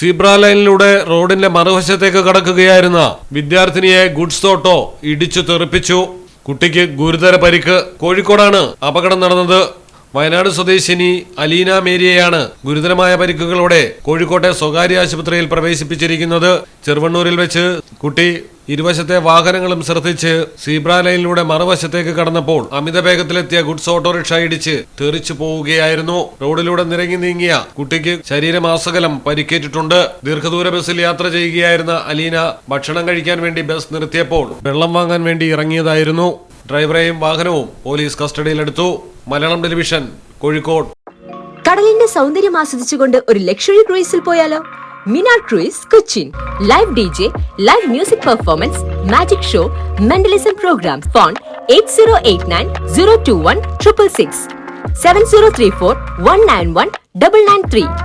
Zebra ലൈനിലൂടെ റോഡിന്റെ മറുവശത്തേക്ക് കടക്കുകയായിരുന്ന വിദ്യാർത്ഥിനിയെ ഗുഡ്സ് ഓട്ടോ ഇടിച്ചു തെറിപ്പിച്ചു. കുട്ടിക്ക് ഗുരുതര പരിക്ക്. കോഴിക്കോടാണ് അപകടം നടന്നത്. വയനാട് സ്വദേശിനി അലീന മേരിയയാണ് ഗുരുതരമായ പരിക്കുകളോടെ കോഴിക്കോട്ടെ സ്വകാര്യ ആശുപത്രിയിൽ പ്രവേശിപ്പിച്ചിരിക്കുന്നത്. ചെറുവണ്ണൂരിൽ വെച്ച് കുട്ടി ഇരുവശത്തെ വാഹനങ്ങളും ശ്രദ്ധിച്ച് സീബ്ര ലൈനിലൂടെ മറുവശത്തേക്ക് കടന്നപ്പോൾ അമിത വേഗത്തിലെത്തിയ ഗുഡ്സ് ഓട്ടോറിക്ഷ ഇടിച്ച് തെറിച്ചു പോവുകയായിരുന്നു. റോഡിലൂടെ നിരങ്ങി നീങ്ങിയ കുട്ടിക്ക് ശരീരമാസകലം പരിക്കേറ്റിട്ടുണ്ട്. ദീർഘദൂര ബസ്സിൽ യാത്ര ചെയ്യുകയായിരുന്ന അലീന ഭക്ഷണം കഴിക്കാൻ വേണ്ടി ബസ് നിർത്തിയപ്പോൾ വെള്ളം വാങ്ങാൻ വേണ്ടി ഇറങ്ങിയതായിരുന്നു. ഡ്രൈവറെയും വാഹനവും പോലീസ് കസ്റ്റഡിയിലെടുത്തു. മലയാളം ടെലിവിഷൻ കോഴിക്കോട്. കടലിന്റെ സൗന്ദര്യം ആസ്വദിച്ചുകൊണ്ട് ഒരു ലക്ഷറി ക്രൂയിസിൽ പോയാലോ? Mina cruise Cochin. Live D J live music performance magic show mentalism programme phone eight zero eight nine zero two one triple six seven zero three four one nine one double nine three